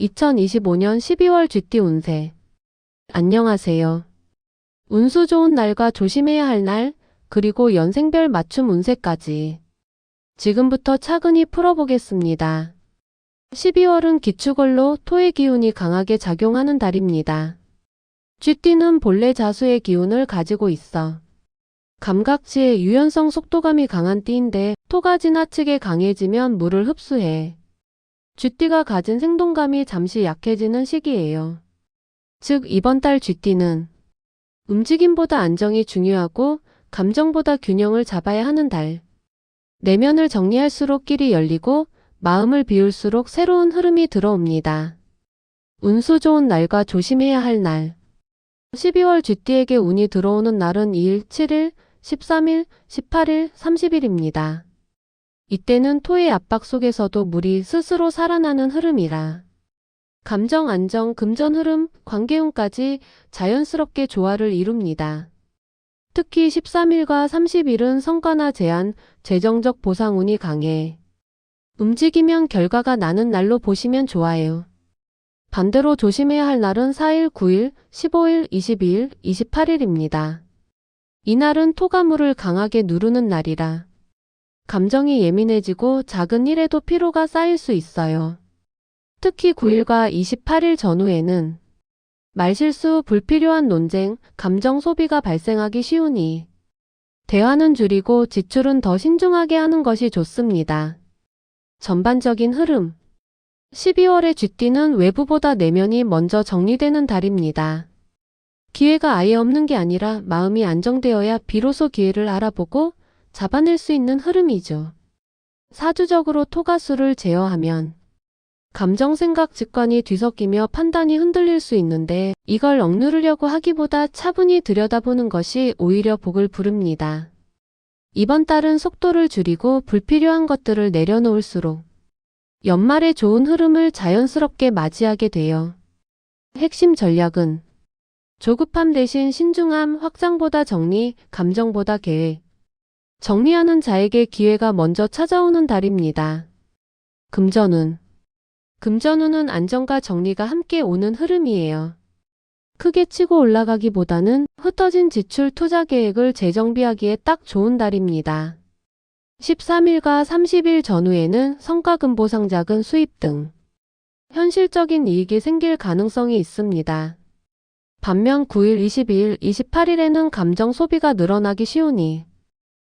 2025년 12월 쥐띠 운세. 안녕하세요. 운수 좋은 날과 조심해야 할 날, 그리고 연생별 맞춤 운세까지. 지금부터 차근히 풀어보겠습니다. 12월은 기축월로 토의 기운이 강하게 작용하는 달입니다. 쥐띠는 본래 자수의 기운을 가지고 있어 감각지의 유연성 속도감이 강한 띠인데 토가 지나치게 강해지면 물을 흡수해. 쥐띠가 가진 생동감이 잠시 약해지는 시기예요. 즉 이번 달 쥐띠는 움직임보다 안정이 중요하고 감정보다 균형을 잡아야 하는 달. 내면을 정리할수록 길이 열리고 마음을 비울수록 새로운 흐름이 들어옵니다. 운수 좋은 날과 조심해야 할 날. 12월 쥐띠에게 운이 들어오는 날은 2일, 7일, 13일, 18일, 30일입니다. 이때는 토의 압박 속에서도 물이 스스로 살아나는 흐름이라. 감정 안정, 금전 흐름, 관계운까지 자연스럽게 조화를 이룹니다. 특히 13일과 30일은 성과나 제한, 재정적 보상운이 강해. 움직이면 결과가 나는 날로 보시면 좋아요. 반대로 조심해야 할 날은 4일, 9일, 15일, 22일, 28일입니다. 이날은 토가물을 강하게 누르는 날이라 감정이 예민해지고 작은 일에도 피로가 쌓일 수 있어요. 특히 9일과 28일 전후에는 말실수, 불필요한 논쟁, 감정 소비가 발생하기 쉬우니 대화는 줄이고 지출은 더 신중하게 하는 것이 좋습니다. 전반적인 흐름 12월의 쥐띠는 외부보다 내면이 먼저 정리되는 달입니다. 기회가 아예 없는 게 아니라 마음이 안정되어야 비로소 기회를 알아보고 잡아낼 수 있는 흐름이죠. 사주적으로 토가수를 제어하면 감정 생각 직관이 뒤섞이며 판단이 흔들릴 수 있는데 이걸 억누르려고 하기보다 차분히 들여다보는 것이 오히려 복을 부릅니다. 이번 달은 속도를 줄이고 불필요한 것들을 내려놓을수록 연말에 좋은 흐름을 자연스럽게 맞이하게 돼요. 핵심 전략은 조급함 대신 신중함, 확장보다 정리, 감정보다 계획. 정리하는 자에게 기회가 먼저 찾아오는 달입니다. 금전운. 금전운은 안정과 정리가 함께 오는 흐름이에요. 크게 치고 올라가기보다는 흩어진 지출 투자 계획을 재정비하기에 딱 좋은 달입니다. 13일과 30일 전후에는 성과금 보상 작은 수입 등 현실적인 이익이 생길 가능성이 있습니다. 반면 9일, 22일, 28일에는 감정 소비가 늘어나기 쉬우니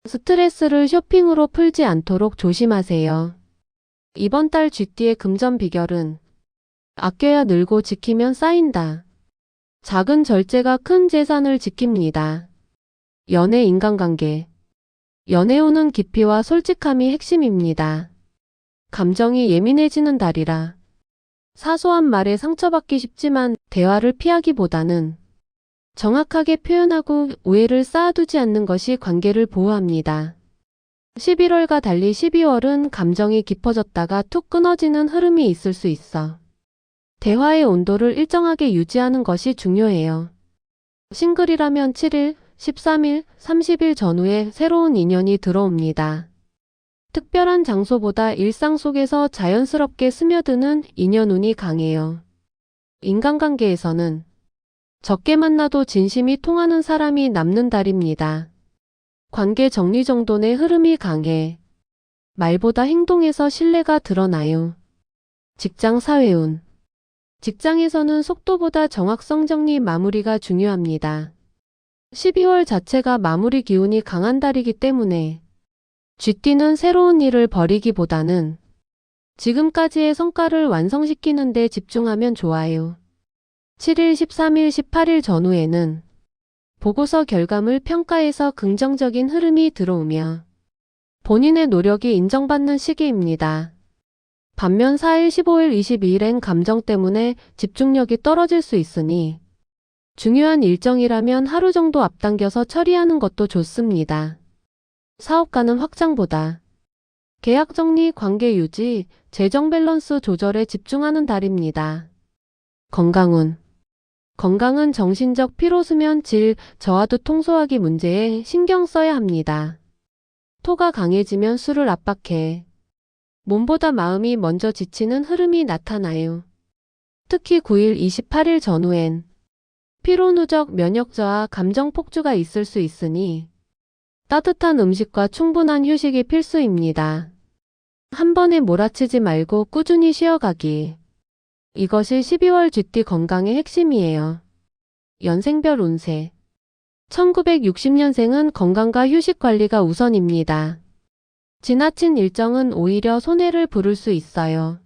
스트레스를 쇼핑으로 풀지 않도록 조심하세요. 이번 달 쥐띠의 금전 비결은 아껴야 늘고 지키면 쌓인다. 작은 절제가 큰 재산을 지킵니다. 연애 인간관계 연애운은 깊이와 솔직함이 핵심입니다. 감정이 예민해지는 달이라 사소한 말에 상처받기 쉽지만 대화를 피하기보다는 정확하게 표현하고 오해를 쌓아두지 않는 것이 관계를 보호합니다. 11월과 달리 12월은 감정이 깊어졌다가 툭 끊어지는 흐름이 있을 수 있어. 대화의 온도를 일정하게 유지하는 것이 중요해요. 싱글이라면 7일, 13일, 30일 전후에 새로운 인연이 들어옵니다. 특별한 장소보다 일상 속에서 자연스럽게 스며드는 인연운이 강해요. 인간관계에서는 적게 만나도 진심이 통하는 사람이 남는 달입니다. 관계 정리 정돈의 흐름이 강해 말보다 행동에서 신뢰가 드러나요. 직장 사회운 직장에서는 속도보다 정확성 정리 마무리가 중요합니다. 12월 자체가 마무리 기운이 강한 달이기 때문에 쥐띠는 새로운 일을 벌이기보다는 지금까지의 성과를 완성시키는 데 집중하면 좋아요. 7일, 13일, 18일 전후에는 보고서 결과물 평가에서 긍정적인 흐름이 들어오며 본인의 노력이 인정받는 시기입니다. 반면 4일, 15일, 22일엔 감정 때문에 집중력이 떨어질 수 있으니 중요한 일정이라면 하루 정도 앞당겨서 처리하는 것도 좋습니다. 사업가는 확장보다 계약 정리, 관계 유지, 재정 밸런스 조절에 집중하는 달입니다. 건강운 건강은 정신적 피로 수면 질, 저하도 통소하기 문제에 신경 써야 합니다. 토가 강해지면 술을 압박해 몸보다 마음이 먼저 지치는 흐름이 나타나요. 특히 9일 28일 전후엔 피로 누적, 면역 저하, 감정 폭주가 있을 수 있으니 따뜻한 음식과 충분한 휴식이 필수입니다. 한 번에 몰아치지 말고 꾸준히 쉬어가기. 이것이 12월 쥐띠 건강의 핵심이에요. 연생별 운세. 1960년생은 건강과 휴식 관리가 우선입니다. 지나친 일정은 오히려 손해를 부를 수 있어요.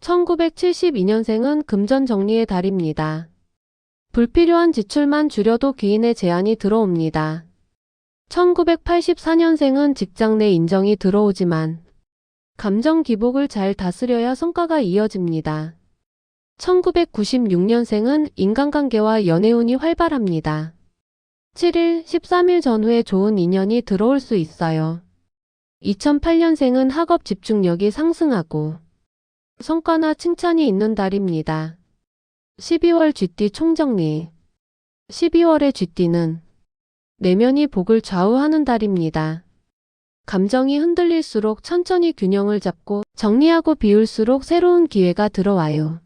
1972년생은 금전 정리의 달입니다. 불필요한 지출만 줄여도 귀인의 제안이 들어옵니다. 1984년생은 직장 내 인정이 들어오지만 감정 기복을 잘 다스려야 성과가 이어집니다. 1996년생은 인간관계와 연애운이 활발합니다. 7일, 13일 전후에 좋은 인연이 들어올 수 있어요. 2008년생은 학업 집중력이 상승하고 성과나 칭찬이 있는 달입니다. 12월 쥐띠 총정리 12월의 쥐띠는 내면이 복을 좌우하는 달입니다. 감정이 흔들릴수록 천천히 균형을 잡고 정리하고 비울수록 새로운 기회가 들어와요.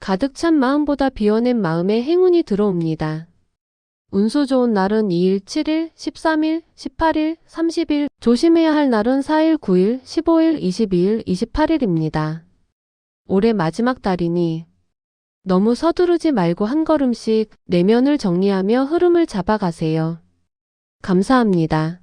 가득 찬 마음보다 비워낸 마음에 행운이 들어옵니다. 운수 좋은 날은 2일, 7일, 13일, 18일, 30일, 조심해야 할 날은 4일, 9일, 15일, 22일, 28일입니다. 올해 마지막 달이니 너무 서두르지 말고 한 걸음씩 내면을 정리하며 흐름을 잡아가세요. 감사합니다.